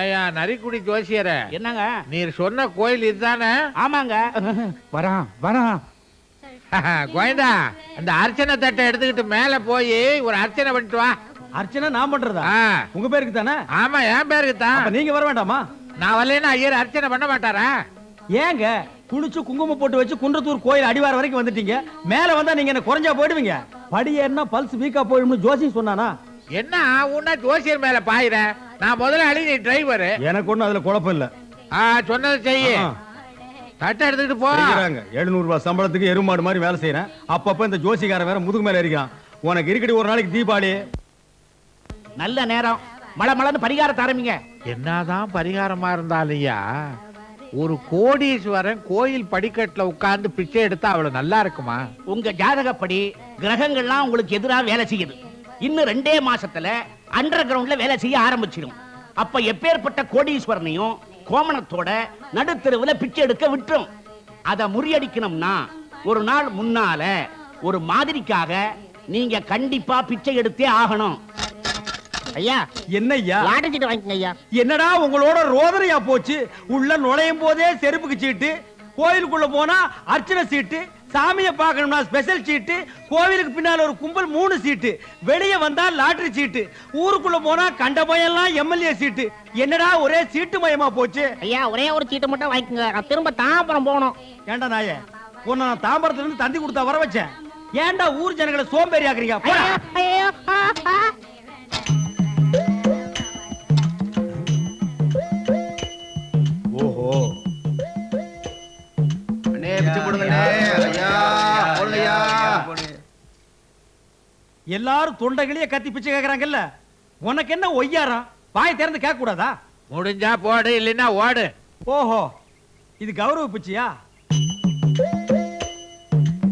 ஏயா நரிக்குடி ஜோசியர? என்னங்க? நீர் சொன்ன கோயில் இதுதானே? ஆமாங்க. வரான் வரான். கோயந்தா அந்த அர்ச்சனை தட்டை எடுத்துக்கிட்டு மேல போய் ஒரு அர்ச்சனை பண்ணிட்டு வா. அர்ச்சனை நான் பண்றதா? ஆ, உங்க பேருக்கு தானே? ஆமா என் பேருக்கு தான். அப்ப நீங்க வர வேண்டாமா? நான் வரலைன்னா ஐயர் அர்ச்சனை பண்ண மாட்டாரா? ஏங்க குளிச்சு குங்குமம் போட்டு வச்சு குன்றத்தூர் கோயில் அடிவார வரைக்கும் வந்துட்டீங்க. மேல வந்தா நீங்க என்ன குறைஞ்சா போயிடுவீங்க? படி ஏறினா பல்ஸ் வீக்கா போயிடும்னு ஜோசியம் சொன்னானா? என்ன உன்ன ஜோசியர் மேல பாயிர நான் முதல்ல நீ டிரைவர் எனக்கு ஒண்ணும் அதுல குழப்பம் இல்ல. ஆ சொன்னதை செய்ய. தட்டை எடுத்துக்கிட்டு போ. செய்யறாங்க. எழுநூறு ரூபாய் சம்பளத்துக்கு எருமாடு மாதிரி வேலை செய்யறேன். அப்பப்ப இந்த ஜோசிக்காரன் வேற முதுகு மேல இருக்கான் உனக்கு இருக்கடி ஒரு நாளைக்கு தீபாவளி. நல்ல நேரம். மழை மழைன்னு பரிகாரத்தை ஆரம்பிங்க. என்னதான் பரிகாரமா இருந்தாலையா ஒரு கோடீஸ்வரன் கோயில் படிக்கட்டுல உட்கார்ந்து பிச்சை எடுத்தா அவ்வளவு நல்லா இருக்குமா? உங்க ஜாதகப்படி கிரகங்கள்லாம் உங்களுக்கு எதிரா வேலை செய்யுது. இன்னும் ரெண்டே மாசத்துல அண்டர் கிரவுண்ட்ல வேலை செய்ய ஆரம்பிச்சிடும் அப்ப எப்பேற்பட்ட கோடீஸ்வரனையும் கோமணத்தோட நடுத்தெருவுல பிச்சை எடுக்க விட்டுரும். அதை முறியடிக்கணும்னா ஒரு நாள் முன்னால ஒரு மாதிரிக்காக நீங்க கண்டிப்பா பிச்சை எடுத்தே ஆகணும். ஐயா என்ன ஐயா லாட்டரி சீட்டு வாங்கிக்கங்க ஐயா. என்னடா உங்களோட ரோதனையா போச்சு? உள்ள நுழையும் போதே செருப்புக்கு சீட்டு கோயிலுக்குள்ள போனா அர்ச்சனை சீட்டு சாமியை பார்க்கணும்னா ஸ்பெஷல் சீட்டு கோவிலுக்கு பின்னால ஒரு கும்பல் மூணு சீட்டு வெளியே வந்தா லாட்டரி சீட்டு ஊருக்குள்ள போனா கண்ட பயம்லாம் எம்எல்ஏ சீட்டு என்னடா ஒரே சீட்டு மயமா போச்சு? ஐயா ஒரே ஒரு சீட்டை மட்டும் வாங்கிக்கோங்க. நான் திரும்ப தாம்பரம் போகணும். ஏன்டா நாயே உன்னை நான் தாம்பரத்துல இருந்து தந்தி கொடுத்தா வர வச்சேன். ஏன்டா ஊர் ஜனங்களை சோம்பேறி ஆக்குறீங்க? போடா. ஐயோ, ஆ, ஆ. எல்லாரும் தொண்டைகளையே கத்தி பிச்சை கேக்குறாங்கல்ல? உனக்கு என்ன ஒய்யாரம்? வாய் திறந்து கேட்க கூடாதா முடிஞ்சா போடு இல்லைன்னா ஓடு. ஓஹோ இது கௌரவ பிச்சையா?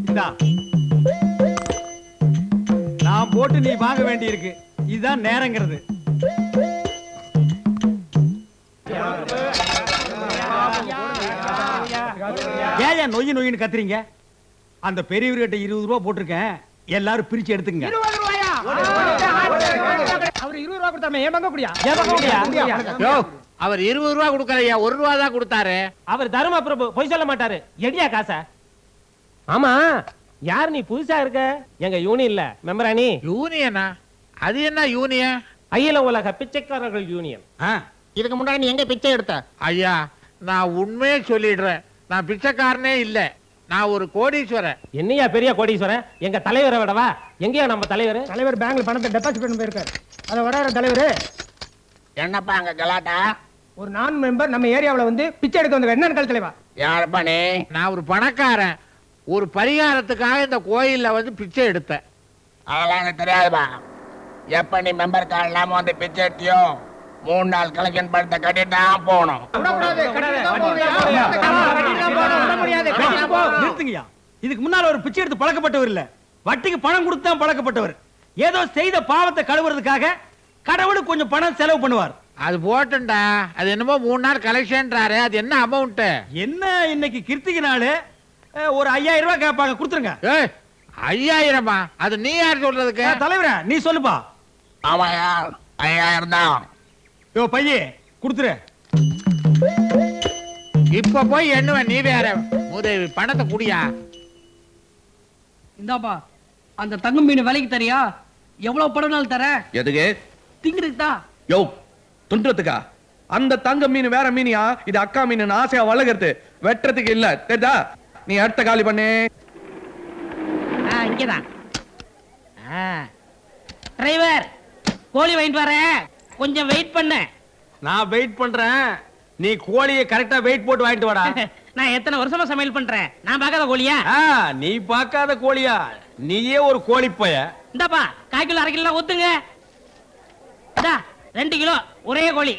இந்தா. நான் போட்டு நீ வாங்க வேண்டி இருக்கு இதுதான் நேரங்கிறது. ஏன் நொய்யு நொய்யுன்னு கத்துறீங்க? அந்த பெரியவர்கிட்ட இருபது ரூபா போட்டிருக்கேன். எல்லாரும் பிரிச்சு எடுத்துங்க அவர் இருபது ரூபா கொடுத்தாம ஏமாங்க கூடியா? யோ, அவர் இருபது ரூபா கொடுக்கலையா? ஒரு ரூபா தான் கொடுத்தாரு. அவர் தரும பிரபு பொய் சொல்ல மாட்டாரு. எடியா காசா? ஆமா. யார் நீ புதுசா இருக்க? எங்க யூனியன்ல மெம்பரா நீ யூனியனா? அது என்ன யூனியன்? அகில உலக பிச்சைக்காரர்கள் யூனியன். இதுக்கு முன்னாடி நீ எங்க பிச்சை எடுத்த? ஐயா நான் உண்மையே சொல்லிடுறேன். நான் பிச்சைக்காரனே இல்ல. நான் ஒரு கோடீஸ்வரன். என்னையா பெரிய கோடீஸ்வரன்? எங்க தலைவரை விடவா? எங்கயா நம்ம தலைவர்? தலைவர் பேங்க்ல பணத்தை டெபாசிட் பண்ணி போயிருக்காரு. அதை விட தலைவர். என்னப்பா அங்க கலாட்டா? ஒரு நான் மெம்பர் நம்ம ஏரியாவுல வந்து பிச்சை எடுக்க வந்த என்னன்னு கல் தலைவா. யாருப்பா நீ? நான் ஒரு பணக்காரன். ஒரு பரிகாரத்துக்காக இந்த கோயில்ல வந்து பிச்சை எடுத்தேன். அதெல்லாம் எனக்கு தெரியாதுப்பா. எப்ப நீ மெம்பர் கார்டு இல்லாம வந்து பிச்சை எடுத்தியோ? மூணு நாள் கலெக்ஷன் பணத்தை கட்டிட்டு தான் போகணும் நிறுத்துங்கய்யா. இதுக்கு முன்னால ஒரு பிச்சை எடுத்து பழக்கப்பட்டவர் இல்ல. வட்டிக்கு பணம் கொடுத்து தான் பழக்கப்பட்டவர். ஏதோ செய்த பாவத்தை கழுவுறதுக்காக கடவுளுக்கு கொஞ்சம் பணம் செலவு பண்ணுவார். அது போட்டுண்டா அது என்னமோ மூணு நாள் கலெக்ஷன்றாரு அது என்ன அமௌண்ட் என்ன இன்னைக்கு கிருத்திகை நாள் ஒரு ஐயாயிரம் ரூபாய் கேட்பாங்க கொடுத்துருங்க. ஏய் ஐயாயிரமா? அது நீ யார் சொல்றதுக்கு? தலைவரே? நீ சொல்லுப்பா. ஆமாயா ஐயாயிரம் தான் யோ பையே கொடுத்துரு. இப்ப போய் எண்ணுவேன் நீ வேற. உதவி பணத்தை குடியா. இந்தாப்பா அந்த தங்க மீன் விலைக்கு தரியா? எவ்வளவு படம்னாலும் தர? எதுக்கு? திங்கிறதுக்கு தான் யோ துண்டுறதுக்கா? அந்த தங்க மீன் வேற மீனியா? இது அக்கா மீன் ஆசையா வளர்க்கறது. வெட்டுறதுக்கு இல்ல. தெரியுதா நீ அடுத்த காலி பண்ணு. ஆ இங்கதான். டிரைவர் கோழி வாங்கிட்டு வரேன். கொஞ்சம் வெயிட் பண்ண. நான் வெயிட் பண்றேன். நீ கோழியை கரெக்டா வெயிட் போட்டு வாங்கிட்டு வாடா. நான் எத்தனை வருஷமா சமையல் பண்றேன்? நான் பார்க்காத கோழியா? ஆ, நீ பார்க்காத கோழியா. நீயே ஒரு கோழி பைய இந்தாப்பா கால் கிலோ அரை கிலோ ஒத்துங்க இந்தா ரெண்டு கிலோ ஒரே கோழி.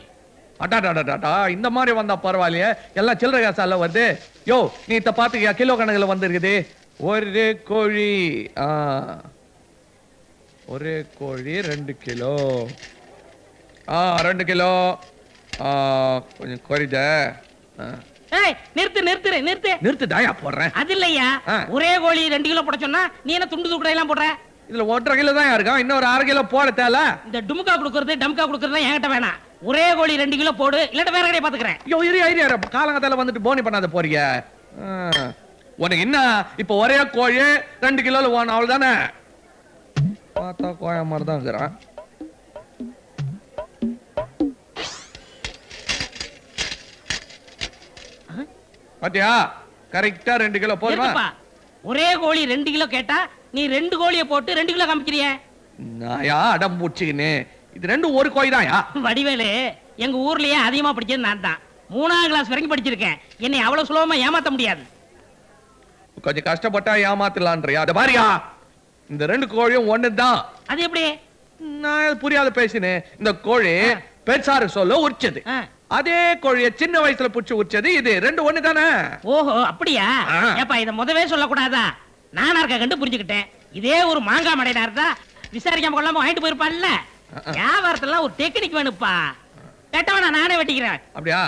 அட்டாடாடாடா இந்த மாதிரி வந்தா பரவாயில்லையே. எல்லாம் சில்லறை காசால வருது. யோ நீ இத பாத்துக்கியா கிலோ கணக்குல வந்திருக்குது. ஒரு கோழி ஆ ஒரு கோழி ரெண்டு கிலோ. ரெண்டு கிலோ. ஆ கொஞ்சம் ஏய் நிறுத்து நிறுத்து நிறுத்து. நிறுத்து தாயா போடுறேன். அது இல்லையா? ஆ. ஒரே கோழி ரெண்டு கிலோ போட சொன்னா நீ என்ன துண்டு துக்குடை எல்லாம் போடுற? இதுல ஒன்றரை கிலோ தான் இருக்கான் இன்னொரு அரை கிலோ போட தேல இந்த டுமுக்கா கொடுக்கறது டம்கா கொடுக்கறது என்கிட்ட வேணாம். ஒரே கோழி ரெண்டு கிலோ போடு. இல்லாட்ட வேற கடையை பாத்துக்கிறேன். ஐயோ இரு இரு. காலங்கத்தால வந்துட்டு போனி பண்ணாத போறீங்க ஆ. உனக்கு என்ன? இப்ப ஒரே கோழி ரெண்டு கிலோல வேணும் அவ்வளவுதானே பார்த்தா கோய மாதிரி தான் இருக்கிறான். பாத்தியா? கரெக்டா ரெண்டு கிலோ போதுமா. ஒரே கோழி ரெண்டு கிலோ கேட்டா நீ ரெண்டு கோழியை போட்டு ரெண்டு கிலோ காமிக்கிறிய? நாயா அடம் பூச்சிக்கின்னு இது ரெண்டும் ஒரு கோழி தான்யா? வடிவேலு எங்க ஊர்லயே அதிகமா படிச்சது நான் தான். மூணாம் கிளாஸ் வரைக்கும் படிச்சிருக்கேன். என்னை அவ்வளவு சுலபமா ஏமாத்த முடியாது. கொஞ்சம் கஷ்டப்பட்டா ஏமாத்தலான்றியா அத பாரியா. இந்த ரெண்டு கோழியும் ஒண்ணுதான். அது எப்படி? நான் புரியாத பேசினேன். இந்த கோழி பெருசாரு சொல்ல உரிச்சது. அதே கோழிய சின்ன வயசுல புடிச்சு உரிச்சது இது. ரெண்டு ஒண்ணு தானே ஓஹோ அப்படியா. ஏப்பா இத முதவே சொல்லக்கூடாதா? நானா இருக்க கண்டு புரிஞ்சுக்கிட்டேன். இதே ஒரு மாங்காய் மடையினா இருந்தா விசாரிக்காம கொள்ளாம வாங்கிட்டு போயிருப்பான்ல. வியாபாரத்துல ஒரு டெக்னிக் வேணுப்பா. கேட்டவனா நானே வெட்டிக்கிறேன். அப்படியா.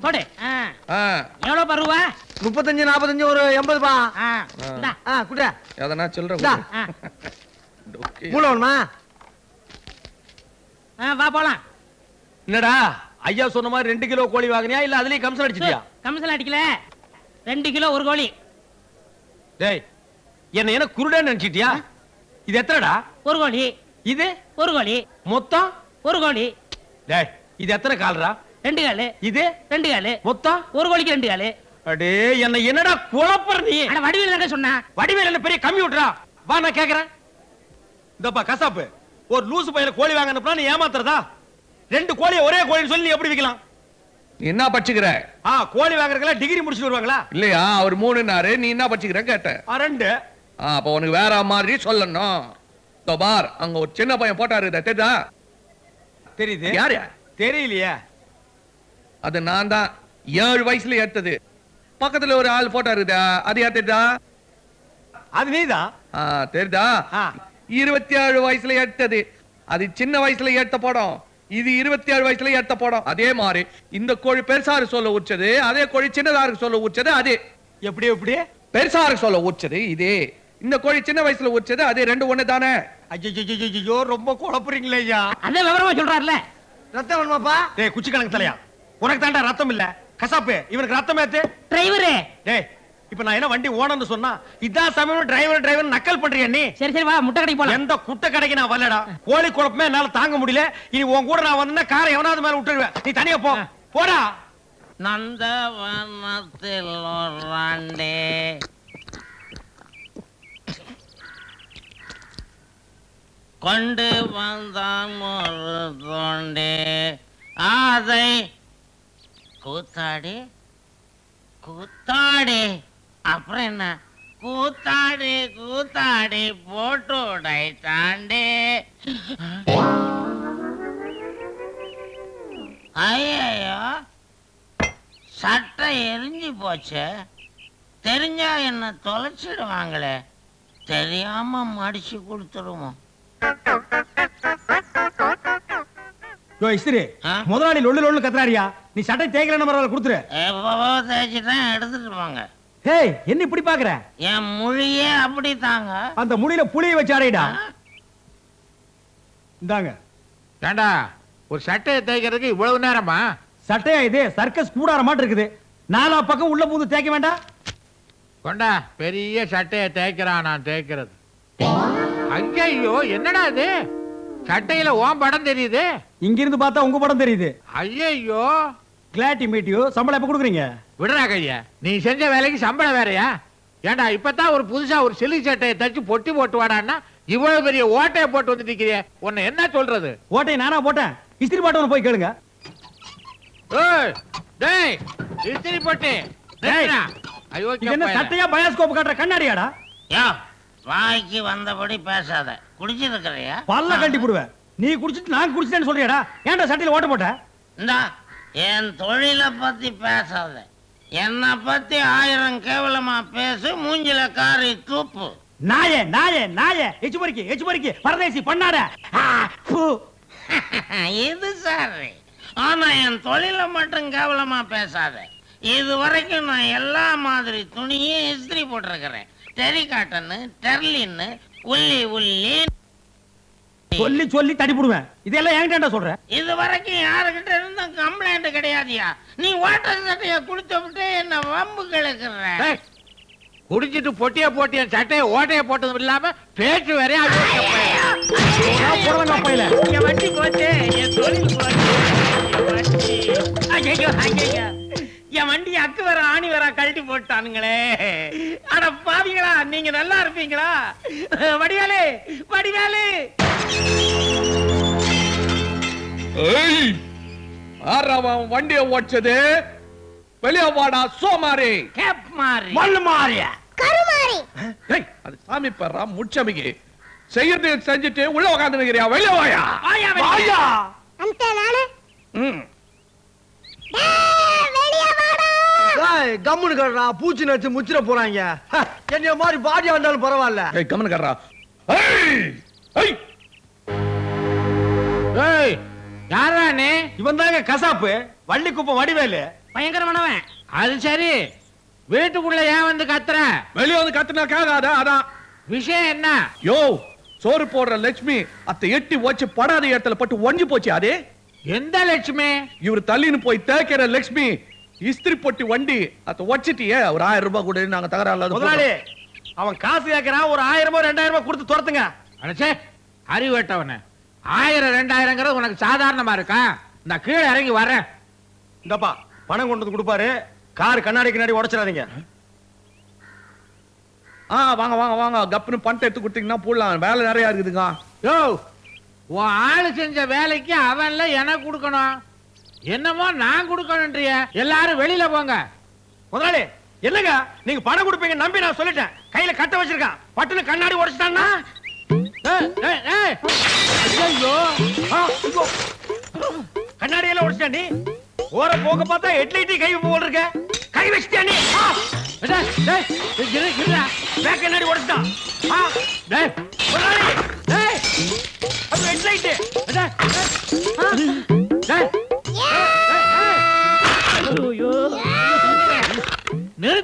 போடு. ஆ. ஆ, எவ்வளவு பருவா முப்பத்தஞ்சு நாற்பத்தஞ்சு ஒரு. இந்தா. ஆ குடியா எதனா ஆ, வா போலாம். என்னடா ஐயா சொன்ன மாதிரி ரெண்டு கிலோ கோழி வாங்கினியா? இல்ல அதுலயும் கம்சன் அடிச்சிட்டியா? கமிஷன் அடிக்கல. ரெண்டு கிலோ ஒரு கோழி. டேய் என்ன என்ன குருடன்னு நினைச்சிட்டியா? இது எத்தனைடா? ஒரு கோழி. இது? ஒரு கோழி. மொத்தம்? ஒரு கோழி. டேய் இது எத்தனை கால்ரா? ரெண்டு காலு. இது? ரெண்டு காலு. மொத்தம்? ஒரு கோழிக்கு ரெண்டு காலு. அடே என்ன என்னடா குழப்பற நீ? அட வடிவில் தானே சொன்னா? வடிவேல் என்ன பெரிய கம்ப்யூட்டரா வா நான் கேக்குறேன். இந்தப்பா கசாப்பு. ஒரு லூசு பையல கோழி வாங்க அனுப்புனா நீ ஏமாத்துறதா? ரெண்டு கோழியை ஒரே கோழின்னு சொல்லி எப்படி விக்கலாம்? நீ என்ன படிச்சுக்கிற ஆ கோழி வாங்குறதுக்கெல்லாம் டிகிரி முடிச்சுட்டு வருவாங்களா? இல்லையா? அவர் மூணுனாரு நீ என்ன படிச்சுக்கிற கேட்டேன் ஆ, ரெண்டு. ஆ, அப்ப உனக்கு வேற மாதிரி சொல்லணும். இதோ பார் அங்க ஒரு சின்ன பையன் போட்டாரு இதை தெரியுதா? தெரியுது. யாரு தெரியலையே. அது நான் தான். ஏழு வயசுல ஏத்தது. பக்கத்துல ஒரு ஆள் போட்டாரு அது தெரியுதா? அது நீதான் ஆ, தெரியுதா. இருபத்தி ஏழு வயசுல எடுத்தது அது சின்ன வயசுல எடுத்த படம். இது இருபத்தி ஏழு வயசுல எடுத்த படம். அதே மாதிரி இந்த கோழி பெருசாரு சொல்ல உச்சது அதே கோழி சின்னதாருக்கு சொல்ல உச்சது அது. எப்படி எப்படி? பெருசாருக்கு சொல்ல உச்சது இது. இந்த கோழி சின்ன வயசுல உச்சது அது ரெண்டு ஒண்ணு தானே. ஐயோ ரொம்ப குழப்புறீங்களே ஐயா. அதான் விவரமா சொல்றாருல. ரத்தம் வேணுமாப்பா? டேய் குச்சி கணக்கு தலையா? உனக்கு தாண்டா ரத்தம் இல்ல. கசாப்பு இவனுக்கு ரத்தம் ஏத்து. டிரைவரு டேய் இப்ப நான் என்ன வண்டி ஓனர்னு சொன்னா இதான் சமயம் டிரைவர் டிரைவர் நக்கல் பண்றியா நீ? சரி சரி வா முட்டை கடைக்கு போலாம். எந்த குட்டை கடைக்கு நான் வரலடா. கோழி குழப்பமே என்னால தாங்க முடியல. இனி உன் கூட நான் வந்தா காரை எவனாவது மேல விட்டுருவேன். நீ தனியா போ. போடா. நந்தவனத்தில் ஓராண்டே கொண்டு வந்தான் ஒரு தோண்டே. அதை கூத்தாடி. கூத்தாடி. அப்புறம் என்ன? கூத்தாடி கூத்தாடி போட்டு உடைத்தாண்டே. ஐயோ சட்டை எரிஞ்சு போச்சு. தெரிஞ்சா என்ன தொலைச்சிடுவாங்களே. தெரியாம மடிச்சு கொடுத்துருவோம். யோ இஸ்திரி? முதலாளி லொள்ளு லொள்ளு கத்துறாரியா. நீ சட்டை தேய்க்கலன்னு பரவாயில்ல கொடுத்துரு. தேய்ச்சிட்டேன் எடுத்துட்டு போங்க. ஹேய் என்ன இப்படி பாக்குற என் மொழியே அப்படித்தாங்க. அந்த முடியில புளிய வச்சு அடையிடா. இந்தாங்க. ஏண்டா ஒரு சட்டையை தேய்க்கிறதுக்கு இவ்வளவு நேரமா? சட்டையா இது? சர்க்கஸ் கூடார மாட்டு இருக்குது. நாலா பக்கம் உள்ள பூந்து தேய்க்க வேண்டாம் கொண்டா பெரிய சட்டையை தேய்க்கிறான் நான் தேய்க்கிறது. ஐயையோ என்னடா இது? சட்டையில ஓம் படம் தெரியுது? இங்க இருந்து பார்த்தா உங்க படம் தெரியுது. ஐயையோ. கிளாட்டி மீட்டியோ சம்பளம் எப்ப கொடுக்குறீங்க? விடுறா கையா. நீ செஞ்ச வேலைக்கு சம்பளம் வேறயா? ஏண்டா இப்பதான் ஒரு புதுசா ஒரு சிலி சட்டையை தச்சு பொட்டி போட்டு வாடான்னா இவ்வளவு பெரிய ஓட்டையை போட்டு வந்து நிக்கிறியே உன்னை என்ன சொல்றது? ஓட்டையை நானா போட்டேன். இஸ்திரி பாட்டவன போய் கேளுங்க. ஏய், டேய் இஸ்திரி போட்டு. நிறுத்துடா. இது என்ன அயோக்கிய சட்டையா பயாஸ்கோப் காட்டுற கண்ணாடியாடா? யோ வாய்க்கு வந்தபடி பேசாத. குடிச்சிருக்கிறியா? பல்ல கட்டி போடுவேன். நீ குடிச்சிட்டு நான் குடிச்சிட்டேன்னு சொல்றியாடா? ஏன்டா சட்டையில ஓட்ட போட்ட? இந்தா என் தொழிலை பத்தி பேசாத. என்னை பத்தி ஆயிரம் கேவலமா பேசு மூஞ்சில காரி தூப்பு. நாயே நாயே நாயே. எச்சு பொறுக்கி எச்சு பொறுக்கி. பரதேசி பண்ணாட. இது சரி. ஆனா என் தொழிலை மட்டும் கேவலமா பேசாத. இது வரைக்கும் நான் எல்லா மாதிரி துணியும் இஸ்திரி போட்டிருக்கிறேன். டெரி காட்டனு டெர்லின்னு உள்ளி உள்ளி சொல்லி சொல்லி தடிப்புடுவேன் இதெல்லாம் என்கிட்ட சொல்ற? இது வரைக்கும் யாருகிட்ட இருந்தும் கம்ப்ளைண்ட் கிடையாதுயா. நீ ஓட்டர் சட்டைய குளிச்சு விட்டு என்ன வம்பு கிழக்குற குடிச்சிட்டு பொட்டிய போட்டு என் சட்டையை ஓட்டைய போட்டதும் இல்லாம பேச்சு வேறையா புடலங்க பையில. என் வண்டி போச்சு. என் தொழில் போச்சு என் வண்டி அக்கு வர ஆணி வர கழட்டி போட்டானுங்களே. அட பாவிங்களா நீங்க நல்லா இருப்பீங்களா? வடிவேலு வடிவேலு. வண்டிய ஓடிச்சது வெளியே வாடா சோமாரி. கேப் மாறி. மல்லு மாறியா. கருமாறி. சாமி பர்றா முச்சமிக்கு செய்யறது செஞ்சுட்டு உள்ள உட்காந்து நிக்கிறியா வெளிய வாயா. வாயா அந்த நானு. ம். கம்முனு கடுறா பூச்சி நடிச்சு முச்சிர போறாங்க. என்னைய மாதிரி பாடியா வந்தாலும் பரவாயில்ல. ஏய் கம்மனு கர்றா ஏய் ஏய். ஏய் யாரா நீ? இவன் தாங்க கசாப்பு. வள்ளி குப்பம் வடிவேலு. பயங்கரமானவன். அது சரி. வீட்டுக்குள்ள ஏன் வந்து கத்துற? வெளியே வந்து கத்துனா கேட்காத அதான் விஷயம் என்ன? யோ சோறு போடுற லட்சுமி அத்தை எட்டி வச்சு படாத இடத்துல பட்டு ஒஞ்சி போச்சு அதே? எந்த லட்சுமி? இவர் தள்ளின்னு போய் தேய்க்கிற லட்சுமி இஸ்திரி பொட்டி வண்டி அத வச்சிட்டியே ஒரு ஆயிரம் ரூபாய் கூட நாங்க தகராறு முதலாளி அவன் காசு கேட்கறான் ஒரு ஆயிரம் ரூபாய் ரெண்டாயிரம் ரூபாய் கொடுத்து துரத்துங்க. அடச்சே அறிவட்டவன. ஆயிரம் ரெண்டாயிரங்கிறது உனக்கு சாதாரணமா இருக்கா? நான் கீழே இறங்கி வரேன் இந்தப்பா பணம் கொண்டு வந்து கொடுப்பாரு. கார் கண்ணாடி கண்ணாடி உடைச்சிடாதீங்க. ஆ வாங்க வாங்க வாங்க. கப்புன்னு பணத்தை எடுத்து கொடுத்தீங்கன்னா போடலாம். வேலை நிறைய இருக்குதுங்க யோ உன் ஆளு செஞ்ச வேலைக்கு அவன்ல எனக்கு கொடுக்கணும். என்னமோ நான் கொடுக்கணும்ன்றிய. எல்லாரும் வெளியில போங்க. முதலாளி என்னங்க? நீங்க பணம் கொடுப்பீங்க நம்பி நான் சொல்லிட்டேன். கையில கட்ட வச்சிருக்கான். பட்டுன்னு கண்ணாடி உடைச்சிட்டான்னா. கண்ணாடி எல்லாம் உடைச்சிட்டா நீ? ஓர போக பார்த்தா ஹெட்லைட்டி கை போல் இருக்க. கை வச்சிட்டியா நீ. பேக் கண்ணாடி உடைச்சிட்டான். ஹெட்லைட்டு.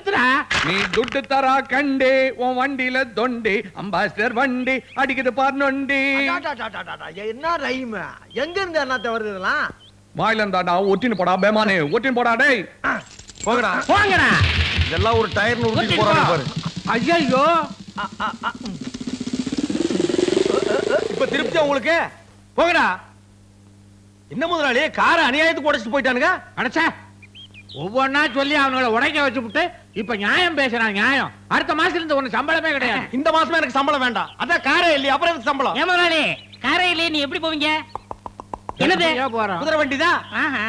நிறுத்துறா? நீ துட்டு தரா கண்டே உன் வண்டியில தொண்டி. அம்பாஸ்டர் வண்டி அடிக்குது பார் நொண்டி. என்ன ரைம்? எங்க இருந்து என்ன வருது இதெல்லாம்? வாயில இருந்தாடா ஒட்டின்னு போடா பேமானே ஒட்டின்னு போடா டேய். போகடா போங்கடா. இதெல்லாம் ஒரு டயர்னு ஊத்தி போறாங்க பாரு. ஐயோ இப்ப திருப்தியா உங்களுக்கு? போகடா என்ன முதலாளி? காரை அநியாயத்துக்கு உடைச்சிட்டு போயிட்டானுங்க? அடைச்சா. ஒவ்வொன்னா சொல்லி அவங்கள உடைக்க வச்சுப்புட்டு இப்ப நியாயம் பேசுறான் நியாயம். அடுத்த மாசத்துல இருந்து உனக்கு சம்பளமே கிடையாது. இந்த மாசமே எனக்கு சம்பளம் வேண்டாம். அதான் காரே இல்லையா அப்புறம் எனக்கு சம்பளம்? ஏன் முதலாளி காரையிலே நீ எப்படி போவீங்க? என்னது? குதிரை வண்டி தான் ஆஹா